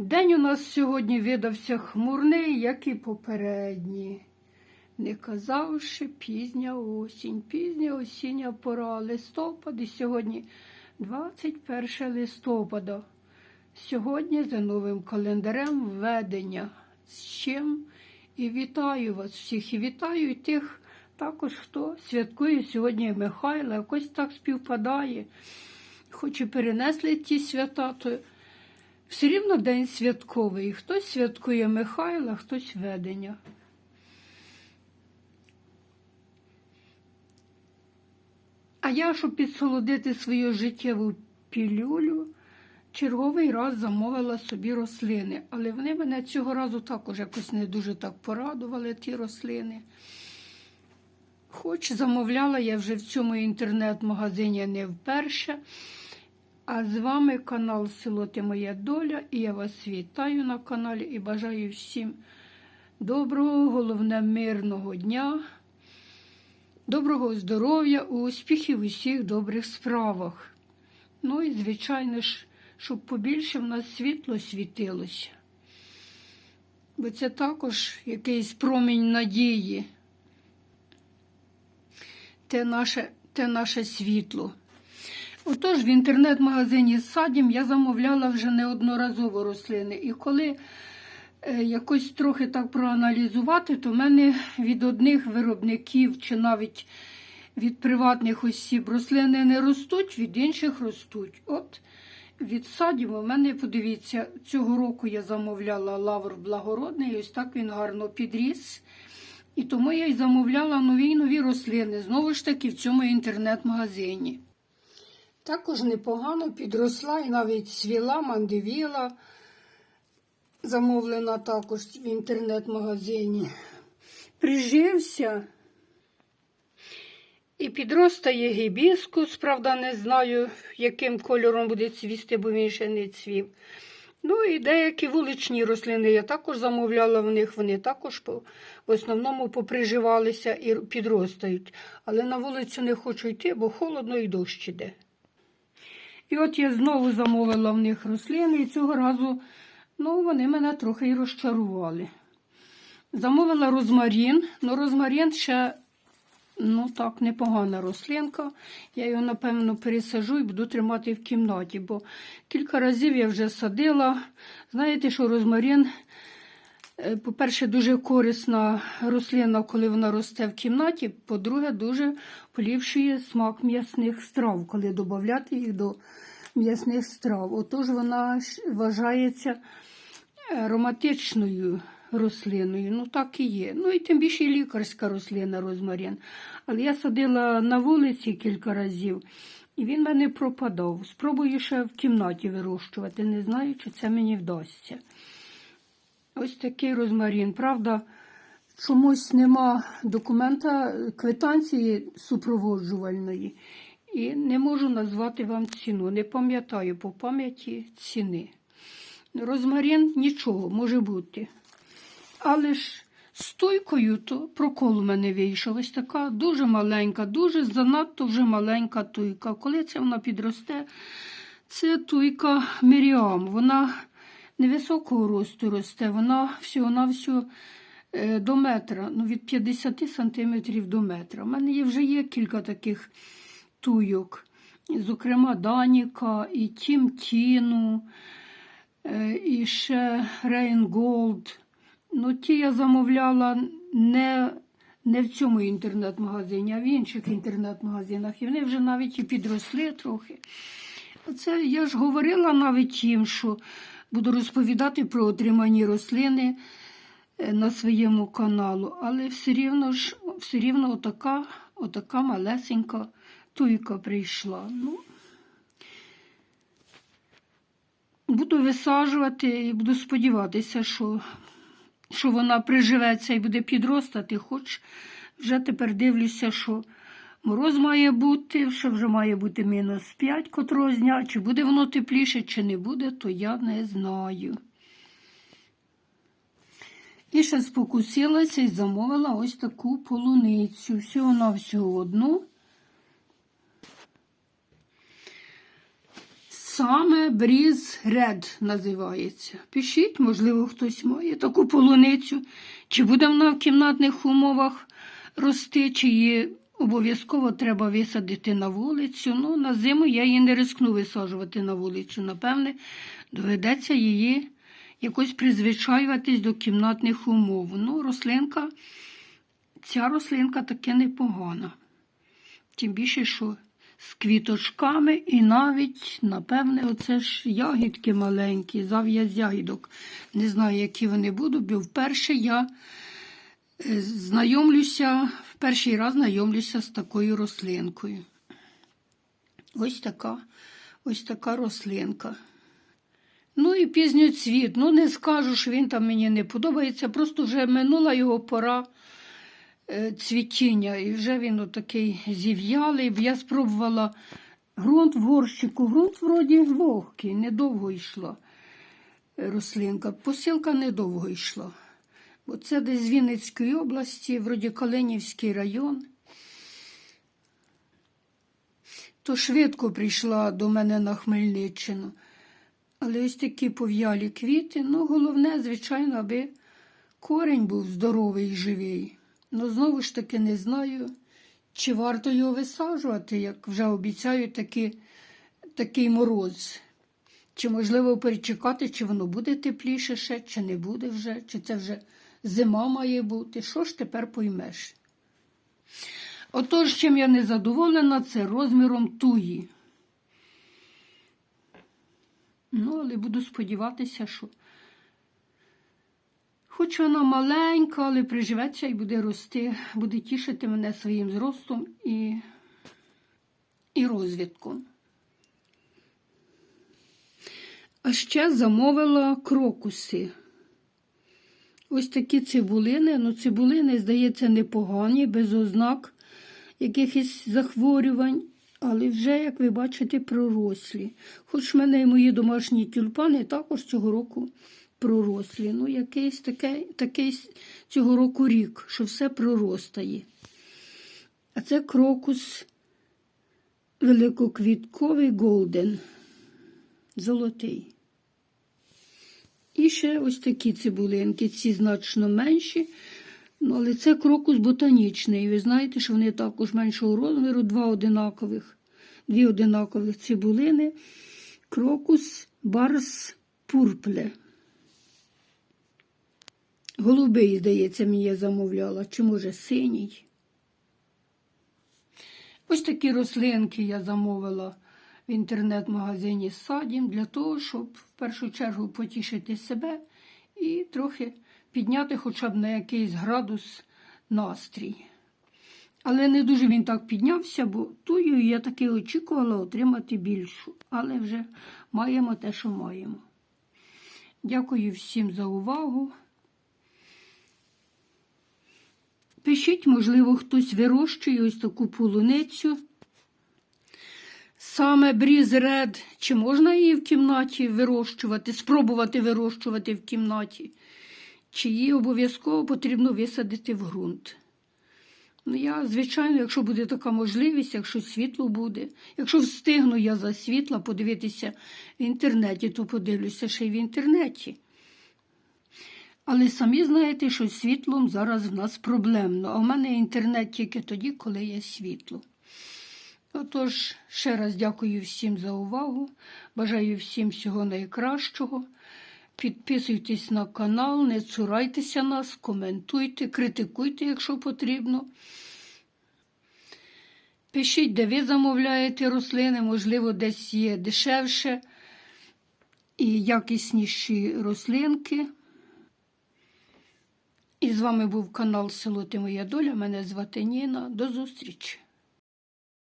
День у нас сьогодні видався хмурний, як і попередні. Не казавши пізня осінь, пізня осіння пора, листопад і сьогодні 21 листопада. Сьогодні за новим календарем введення. З чим і вітаю вас всіх. І вітаю тих також, хто святкує сьогодні Михайла. Якось так співпадає. Хоч і перенесли ті свята, то все рівно день святковий. Хтось святкує Михайла, хтось ведення. А я, щоб підсолодити свою життєву пілюлю, черговий раз замовила собі рослини. Але вони мене цього разу також якось не дуже так порадували, ті рослини. Хоч замовляла я вже в цьому інтернет-магазині не вперше. А з вами канал Село Ти Моя Доля, і я вас вітаю на каналі і бажаю всім доброго, головне, мирного дня, доброго здоров'я, успіхів у всіх добрих справах. Ну і, звичайно ж, щоб побільше в нас світло світилося. Бо це також якийсь промінь надії, те наше, те наше світло. Отож, в інтернет-магазині Садім я замовляла вже неодноразово рослини. І коли е, якось трохи так проаналізувати, то в мене від одних виробників чи навіть від приватних осіб рослини не ростуть, від інших ростуть. От від садів у мене, подивіться, цього року я замовляла лавр благородний, і ось так він гарно підріс. І тому я й замовляла нові нові рослини, знову ж таки, в цьому інтернет-магазині. Також непогано підросла і навіть свіла, мандивіла, замовлена також в інтернет-магазині. Прижився і підростає гібіскус, правда, не знаю, яким кольором буде цвісти, бо він ще не цвів. Ну і деякі вуличні рослини я також замовляла в них, вони також в основному поприживалися і підростають. Але на вулицю не хочу йти, бо холодно і дощ іде. І от я знову замовила в них рослини, і цього разу ну, вони мене трохи й розчарували. Замовила розмарін, ну розмарін ще ну так, непогана рослинка. Я його, напевно, пересажу і буду тримати в кімнаті, бо кілька разів я вже садила. Знаєте, що розмарін, по-перше, дуже корисна рослина, коли вона росте в кімнаті. По-друге, дуже поліпшує смак м'ясних страв, коли додати їх до м'ясних страв. Отож, вона вважається ароматичною рослиною. Ну, так і є. Ну і тим більше лікарська рослина розмарин. Але я садила на вулиці кілька разів, і він мене пропадав. Спробую ще в кімнаті вирощувати. Не знаю, чи це мені вдасться. Ось такий розмарин. Правда, чомусь нема документа квитанції супроводжувальної. І не можу назвати вам ціну. Не пам'ятаю по пам'яті ціни. Розмарин нічого може бути. Але ж стойкою то прокол у мене вийшов. Ось така дуже маленька, дуже занадто вже маленька туйка. Коли це вона підросте, це туйка Міріам. Вона невисокого росту росте, вона всього-навсього е, до метра, ну від 50 сантиметрів до метра. У мене вже є кілька таких туйок. Зокрема, Даніка, і Тімтіну, е, і ще Рейнголд. Ну, ті я замовляла не не в цьому інтернет-магазині, а в інших інтернет-магазинах. І вони вже навіть і підросли трохи. Це я ж говорила навіть їм, що буду розповідати про отримані рослини е, на своєму каналу, але все рівно ж все рівно отака, отака малесенька туйка прийшла. Ну, Буду висаджувати і буду сподіватися, що що вона приживеться і буде підростати, хоч вже тепер дивлюся, що мороз має бути, що вже має бути мінус 5 котрого дня. Чи буде воно тепліше, чи не буде, то я не знаю. І ще спокусилася і замовила ось таку полуницю. Всього на всього одну. Саме Бріз Ред називається. Пишіть, можливо, хтось має таку полуницю. Чи буде вона в кімнатних умовах рости, чи її обов'язково треба висадити на вулицю. Ну, на зиму я її не рискну висаджувати на вулицю. Напевне, доведеться її якось призвичаюватись до кімнатних умов. Ну, рослинка, ця рослинка таке непогана. Тим більше, що з квіточками і навіть, напевне, оце ж ягідки маленькі, зав'яз ягідок. Не знаю, які вони будуть, бо вперше я е, знайомлюся, перший раз знайомлюся з такою рослинкою. Ось така, ось така рослинка. Ну і пізньоцвіт. Ну, не скажу, що він там мені не подобається, просто вже минула його пора е, цвітіння, і вже він отакий зів'ялий. Я спробувала ґрунт в горщику. Ґрунт вроді вогкий, недовго йшла е, рослинка. Посилка недовго йшла. Бо це десь з Вінницької області, вроді Калинівський район. То швидко прийшла до мене на Хмельниччину. Але ось такі пов'ялі квіти. Ну, головне, звичайно, аби корінь був здоровий і живий. Ну, знову ж таки, не знаю, чи варто його висаджувати, як вже обіцяють такі, такий мороз. Чи можливо перечекати, чи воно буде тепліше ще, чи не буде вже, чи це вже зима має бути. Що ж тепер поймеш? Отож, чим я не задоволена, це розміром туї. Ну, але буду сподіватися, що хоч вона маленька, але приживеться і буде рости, буде тішити мене своїм зростом і, і розвитком. А ще замовила крокуси. Ось такі цибулини. Ну, цибулини, здається, непогані, без ознак якихось захворювань, але вже, як ви бачите, пророслі. Хоч в мене і мої домашні тюльпани також цього року пророслі. Ну, якийсь такий, такий цього року рік, що все проростає. А це крокус великоквітковий голден, золотий. І ще ось такі цибулинки, ці значно менші. Ну, але це крокус ботанічний. Ви знаєте, що вони також меншого розміру, два одинакових, дві одинакових цибулини. Крокус барс пурпле. Голубий, здається, мені я замовляла, чи може синій. Ось такі рослинки я замовила в інтернет-магазині Садім для того, щоб в першу чергу потішити себе і трохи підняти хоча б на якийсь градус настрій. Але не дуже він так піднявся, бо тую я таки очікувала отримати більшу. Але вже маємо те, що маємо. Дякую всім за увагу. Пишіть, можливо, хтось вирощує ось таку полуницю. Саме бріз ред, чи можна її в кімнаті вирощувати, спробувати вирощувати в кімнаті, чи її обов'язково потрібно висадити в ґрунт. Ну, я, звичайно, якщо буде така можливість, якщо світло буде, якщо встигну я за світла подивитися в інтернеті, то подивлюся ще й в інтернеті. Але самі знаєте, що світлом зараз в нас проблемно, а в мене інтернет тільки тоді, коли є світло. Отож, ще раз дякую всім за увагу. Бажаю всім всього найкращого. Підписуйтесь на канал, не цурайтеся нас, коментуйте, критикуйте, якщо потрібно. Пишіть, де ви замовляєте рослини, можливо, десь є дешевше і якісніші рослинки. І з вами був канал Село Ти Моя Доля. Мене звати Ніна. До зустрічі!